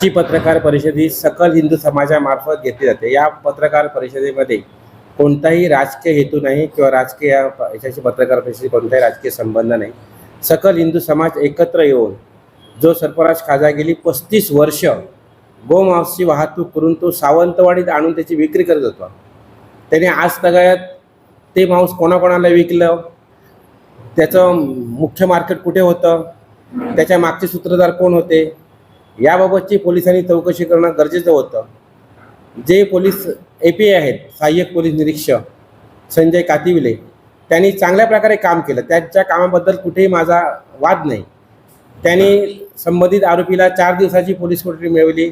ची पत्रकार परिषद ही सकल हिंदू समाजामार्फत घेतली जाते. या पत्रकार परिषदेमध्ये कोणताही राजकीय हेतू नाही किंवा राजकीय याच्याशी पत्रकार परिषदेशी कोणताही राजकीय संबंध नाही. सकल हिंदू समाज एकत्र येऊन जो सरफराज खाजा गेली पस्तीस वर्ष गोमांसची वाहतूक करून तो सावंतवाडीत आणून त्याची विक्री करत होता. त्याने आज तगायत ते मांस कोणाकोणाला विकलं? त्याचं मुख्य मार्केट कुठे होतं? त्याच्या मागचे सूत्रधार कोण होते? याबाबतची पोलिसांनी चौकशी करणं गरजेचं होतं. जे पोलीस ए पी आहेत सहाय्यक पोलीस निरीक्षक संजय कातिविले त्यांनी चांगल्या प्रकारे काम केलं. त्यांच्या कामाबद्दल कुठेही माझा वाद नाही. त्यांनी संबंधित आरोपीला चार दिवसाची पोलीस कोठडी मिळवली.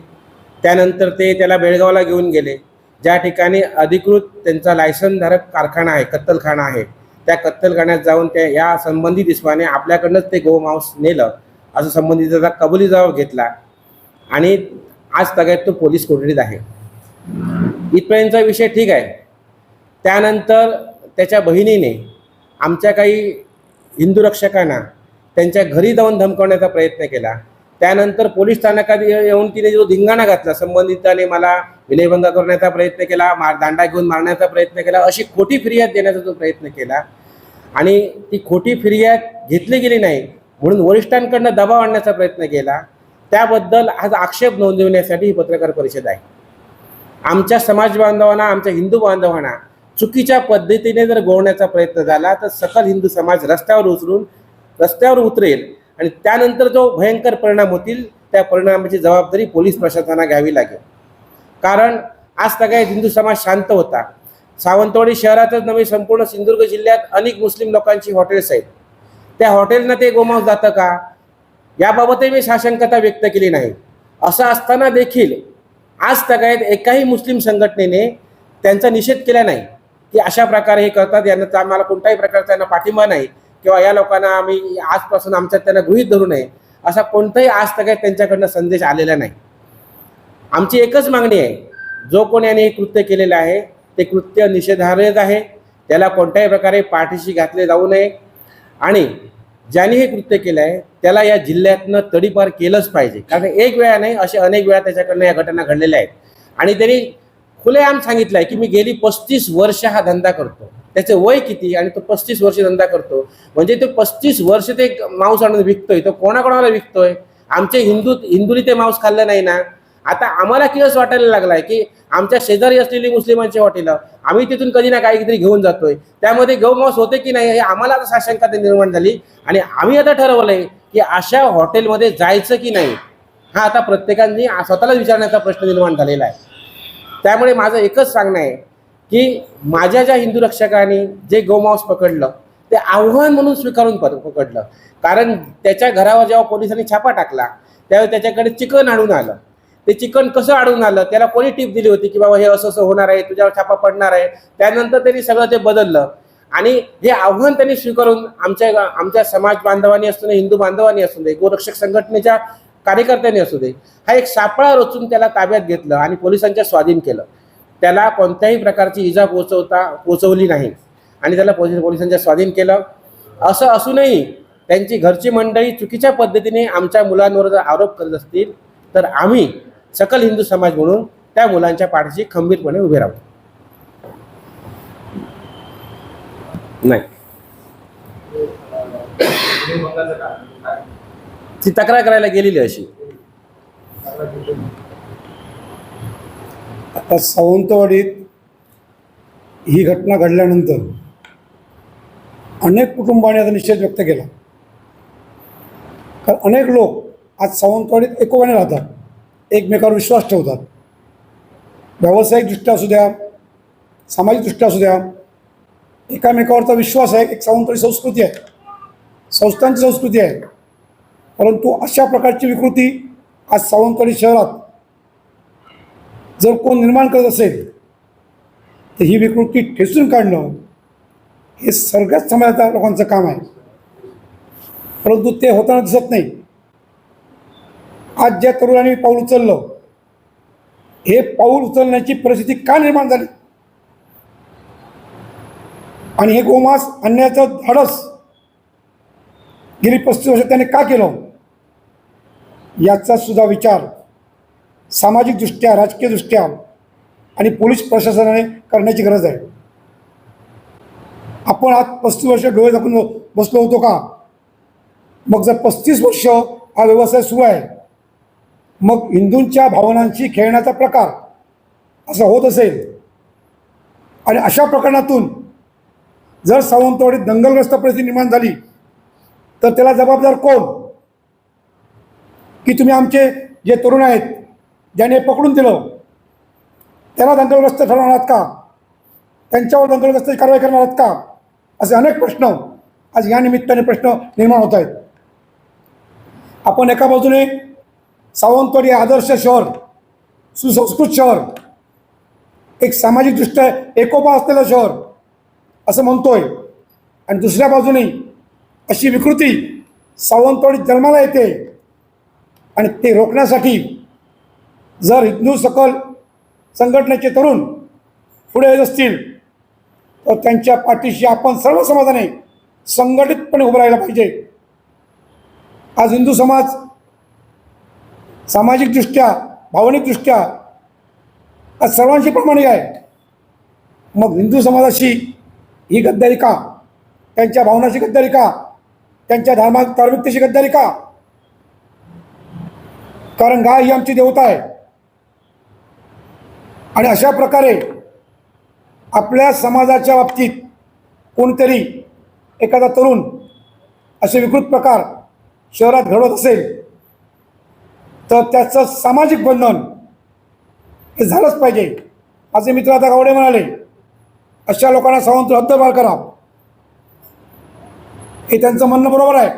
त्यानंतर ते त्याला बेळगावला घेऊन गेले. ज्या ठिकाणी अधिकृत त्यांचा लायसनधारक कारखाना आहे कत्तलखाना आहे त्या कत्तलखान्यात जाऊन त्या या संबंधित इस्माने आपल्याकडनंच ते गोमांस नेलं. असं संबंधिताचा कबुली जबाब घेतला. आणि आज तगायत तो पोलीस कोठडीत आहे. इथपर्यंतचा विषय ठीक आहे. त्यानंतर त्याच्या बहिणीने आमच्या काही हिंदू रक्षकांना त्यांच्या घरी जाऊन धमकवण्याचा प्रयत्न केला. त्यानंतर पोलीस स्थानकात येऊन तिने जो धिंगाणा घातला संबंधिताने मला विनयभंग करण्याचा प्रयत्न केला मार दांडा घेऊन मारण्याचा प्रयत्न केला अशी खोटी फिर्याद देण्याचा जो प्रयत्न केला. आणि ती खोटी फिर्याद घेतली गेली नाही म्हणून वरिष्ठांकडनं दबाव आणण्याचा प्रयत्न केला. त्याबद्दल आज आक्षेप नोंदवण्यासाठी ही पत्रकार परिषद आहे. आमच्या समाज बांधवांना आमच्या हिंदू बांधवांना चुकीच्या पद्धतीने जर गोवण्याचा प्रयत्न झाला तर सकल हिंदू समाज रस्त्यावर उचलून रस्त्यावर उतरेल आणि त्यानंतर जो भयंकर परिणाम होतील त्या परिणामाची जबाबदारी पोलीस प्रशासनाला घ्यावी लागेल. कारण आज सगळ्या हिंदू समाज शांत होता. सावंतवाडी शहरातच नव्हे संपूर्ण सिंधुदुर्ग जिल्ह्यात अनेक मुस्लिम लोकांची हॉटेल्स आहेत. त्या हॉटेलनं ते गोमांस जातं का? याबाबतही मी साशंकता व्यक्त केली नाही. असं असताना देखील आज तगायत एकाही मुस्लिम संघटनेने त्यांचा निषेध केला नाही. की अशा प्रकारे हे करतात यांना आम्हाला कोणत्याही प्रकारचा यांना पाठिंबा नाही किंवा या लोकांना आम्ही आजपासून आमच्यात त्यांना गृहीत धरू नये असा कोणताही आज तगायत त्यांच्याकडनं संदेश आलेला नाही. आमची एकच मागणी आहे जो कोणी याने हे कृत्य केलेलं आहे ते कृत्य निषेधार्हच आहे. त्याला कोणत्याही प्रकारे पाठीशी घातले जाऊ नये. आणि ज्याने हे कृत्य केलं आहे त्याला या जिल्ह्यातनं तडीपार केलंच पाहिजे. कारण एक वेळा नाही असे अनेक वेळा त्याच्याकडनं या घटना घडलेल्या आहेत. आणि त्यांनी खुलेआम सांगितलं आहे की मी गेली पस्तीस वर्ष हा धंदा करतो. त्याचं वय किती आणि तो पस्तीस वर्ष धंदा करतो. म्हणजे तो पस्तीस वर्ष ते मांस आणून विकतोय. तो कोणाकोणाला विकतोय? आमचे हिंदू हिंदूनी ते मांस खाल्लं नाही ना. आता आम्हाला किळस वाटायला लागलाय की आमच्या शेजारी असलेली मुस्लिमांची हॉटेलं आम्ही तिथून कधी ना काहीतरी घेऊन जातोय. त्यामध्ये गौमांस होते की नाही हे आम्हाला आता साशंका निर्माण झाली. आणि आम्ही आता ठरवलंय की अशा हॉटेलमध्ये जायचं की नाही हा आता प्रत्येकाने स्वतःला विचारण्याचा प्रश्न निर्माण झालेला आहे. त्यामुळे माझं एकच सांगणं आहे की माझ्या ज्या हिंदू रक्षकांनी जे गोमांस पकडलं ते आव्हान म्हणून स्वीकारून पकडलं. कारण त्याच्या घरावर जेव्हा पोलिसांनी छापा टाकला त्यावेळी त्याच्याकडे चिकन आणून आलं. ते चिकन कसं अडून आलं त्याला कोणी टीप दिली होती की बाबा हे असं असं होणार आहे तुझ्यावर छापा पडणार आहे? त्यानंतर त्यांनी सगळं ते बदललं. आणि हे आव्हान त्यांनी स्वीकारून आमच्या आमच्या समाज बांधवांनी असू दे हिंदू बांधवांनी असू दे गोरक्षक संघटनेच्या कार्यकर्त्यांनी असू दे हा एक सापळा रचून त्याला ताब्यात घेतलं आणि पोलिसांच्या स्वाधीन केलं. त्याला कोणत्याही प्रकारची इजा पोचवता पोचवली नाही. आणि त्याला पोलीस पोलिसांच्या स्वाधीन केलं. असं असूनही त्यांची घरची मंडळी चुकीच्या पद्धतीने आमच्या मुलांवर जर आरोप करत असतील तर आम्ही सकल हिंदू समाज म्हणून त्या मुलांच्या पाठीशी खंबीरपणे उभे राहू. नाही. ती तक्रार करायला गेलेली अशी. आता सावंतवाडीत ही घटना घडल्यानंतर अनेक कुटुंबाने आता निषेध व्यक्त केला. कारण अनेक लोक आज सावंतवाडीत एकोप्याने राहतात. एकमेकावर विश्वास ठेवतात. व्यावसायिकदृष्ट्या असू द्या सामाजिकदृष्ट्या असू द्या एकामेकावरचा विश्वास आहे एक सावंतवाडी संस्कृती आहे. संस्थांची संस्कृती आहे. परंतु अशा प्रकारची विकृती आज सावंतवाडी शहरात जर कोण निर्माण करत असेल तर ही विकृती ठेचून काढणं हे सगळ्याच समाजाच्या लोकांचं काम आहे. परंतु ते होताना दिसत नाही. आज ज्या तरुणांनी पाऊल उचललं हे पाऊल उचलण्याची परिस्थिती का निर्माण झाली? आणि हे गोमास आणण्याचं धाडस गेली पस्तीस वर्ष त्याने का केलं? याचा सुद्धा विचार सामाजिकदृष्ट्या राजकीयदृष्ट्या आणि पोलीस प्रशासनाने करण्याची गरज आहे. आपण आज पस्तीस वर्ष डोळे दाखवून बसलो होतो का? मग जर पस्तीस वर्ष हा व्यवसाय सुरू आहे मग हिंदूंच्या भावनांशी खेळण्याचा प्रकार असा होत असेल. आणि अशा प्रकरणातून जर सावंतवाडीत दंगलग्रस्त परिस्थिती निर्माण झाली तर त्याला जबाबदार कोण? की तुम्ही आमचे जे तरुण आहेत ज्याने पकडून दिलं त्याला दंगलग्रस्त ठरवणार आहात का? त्यांच्यावर दंगलग्रस्त कारवाई करणार आहात का? असे अनेक प्रश्न आज या निमित्ताने प्रश्न निर्माण होत आहेत. आपण एका बाजूने सावंतवाडी आदर्श शहर सुसंस्कृत शहर एक सामाजिकदृष्ट्या एकोपा असलेलं शहर असं म्हणतोय. आणि दुसऱ्या बाजूने अशी विकृती सावंतवाडीत जन्माला येते. आणि ते रोखण्यासाठी जर हिंदू सकल संघटनेचे तरुण पुढे येत असतील तर त्यांच्या पाठीशी आपण सर्व समाजाने संघटितपणे उभं राहायला पाहिजे. आज हिंदू समाज सामाजिकदृष्ट्या भावनिकदृष्ट्या आज सर्वांशी प्रमाणिक आहे. मग हिंदू समाजाशी ही गद्दारी का? त्यांच्या भावनाची गद्दारी का? त्यांच्या धर्मा धार्मिकतेची गद्दारी का? कारण गाय ही आमची देवता आहे. आणि अशा प्रकारे आपल्या समाजाच्या बाबतीत कोणतरी एखादा तरुण असे विकृत प्रकार शहरात घडवत असेल तर त्याचं सामाजिक बंधन हे झालंच पाहिजे. माझे मित्र आता गावडे म्हणाले अशा लोकांना सावंत हद्दपार करा. हे त्यांचं म्हणणं बरोबर आहे.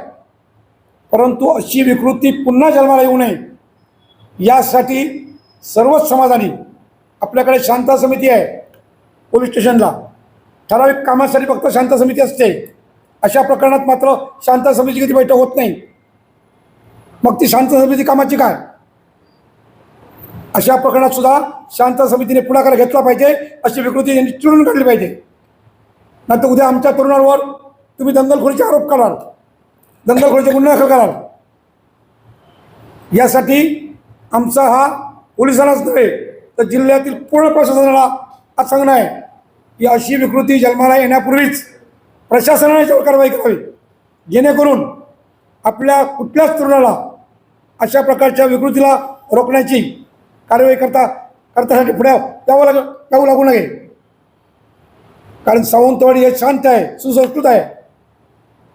परंतु अशी विकृती पुन्हा जन्माला येऊ नये. यासाठी सर्वच समाजाने आपल्याकडे शांता समिती आहे पोलीस स्टेशनला. ठराविक कामासाठी फक्त शांता समिती असते. अशा प्रकरणात मात्र शांता समितीची कधी बैठक होत नाही. मग ती शांत समिती कामाची काय? अशा प्रकरणात सुद्धा शांत समितीने पुढाकार घेतला पाहिजे अशी विकृती यांनी चिरून काढली पाहिजे. नंतर उद्या आमच्या तरुणांवर तुम्ही दंगलखोरीचे आरोप कराल. दंगलखोरीचे गुन्हे दाखल कराल. यासाठी आमचा हा पोलिसांनाच नव्हे तर जिल्ह्यातील पूर्ण प्रशासनाला आज सांगणं आहे. की अशी विकृती जन्माला येण्यापूर्वीच प्रशासनाने याच्यावर कारवाई करावी. जेणेकरून आपल्या कुठल्याच तरुणाला अशा प्रकारच्या विकृतीला रोखण्याची कारवाई करता करतासाठी पुढे जावं लाग जाऊ लागू नये. कारण सावंतवाडी हे शांत आहे सुसंस्कृत आहे.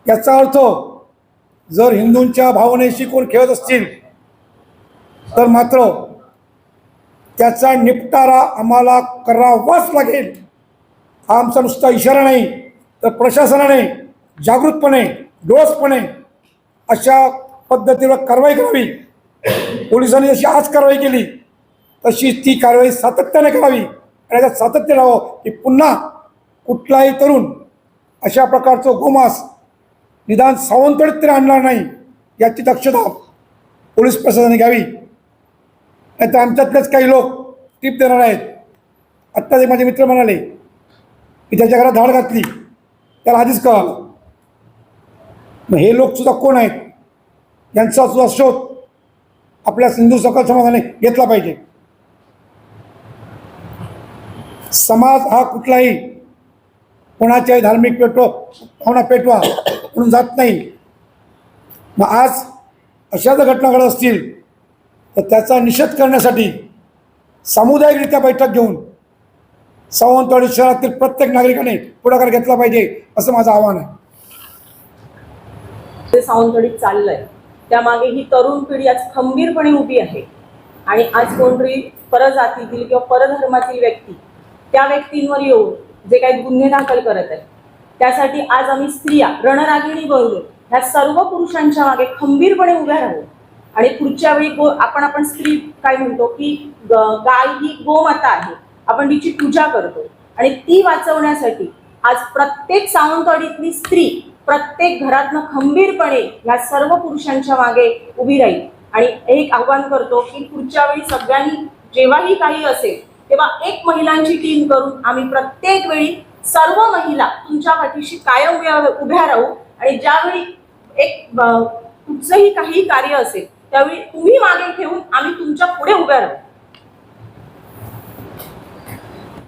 याचा अर्थ जर हिंदूंच्या भावनेशी कोण खेळत असतील तर मात्र त्याचा निपटारा आम्हाला करावाच लागेल. हा आमचा नुसता इशारा नाही तर प्रशासनाने जागृतपणे डोसपणे अशा पद्धतीवर कारवाई करावी. पोलिसांनी जशी आज कारवाई केली तशी ती कारवाई सातत्याने करावी. आणि याच्यात सातत्य राहावं की पुन्हा कुठलाही तरुण अशा प्रकारचं गोमास निदान सावंतडीत तरी आणणार नाही याची दक्षता पोलीस प्रशासनाने घ्यावी. नाही तर आमच्यातलेच काही लोक टीप देणार आहेत. आत्ताच एक माझे मित्र म्हणाले की त्याच्या घरात धाड घातली त्याला आधीच कळालं. मग हे लोकसुद्धा कोण आहेत? यांचा सुद्धा शोध आपल्या सिंधू सकल समाजाने घेतला पाहिजे. समाज हा कुठलाही कोणाच्याही धार्मिक पेटो भावना पेटवा म्हणून जात नाही. मग आज अशा जर घटना घडत असतील तर त्याचा निषेध करण्यासाठी सामुदायिकरित्या बैठक घेऊन सावंतवाडी शहरातील प्रत्येक नागरिकाने पुढाकार घेतला पाहिजे असं माझं आव्हान आहे. जे सावंतवाडीत चाललंय. त्यामागे ही तरुण पिढी आज खंबीरपणे उभी आहे. आणि आज कोणतरी परजातीतील किंवा परधर्मातील व्यक्ती त्या व्यक्तींवर येऊन जे काही गुन्हे दाखल करत आहेत त्यासाठी आज आम्ही स्त्रिया रणरागिणी बनलो ह्या सर्व पुरुषांच्या मागे खंबीरपणे उभ्या राहू. आणि पुढच्या वेळी गो आपण आपण स्त्री काय म्हणतो की ग- गाय ही गोमाता आहे. आपण तिची पूजा करतो. आणि ती वाचवण्यासाठी आज प्रत्येक सावंतवाडीतली स्त्री प्रत्येक घरातनं खंबीरपणे ह्या सर्व पुरुषांच्या मागे उभी राहील. आणि एक आव्हान करतो की पुढच्या वेळी सगळ्यांनी जेव्हाही काही असेल तेव्हा एक महिलांची टीम करून आम्ही प्रत्येक वेळी सर्व महिला तुमच्या पाठीशी कायम उभ्या- उभ्या राहू. आणि ज्यावेळी एक कुठचंही काही कार्य असेल त्यावेळी तुम्ही मागे ठेवून आम्ही तुमच्यापुढे उभ्या राहू.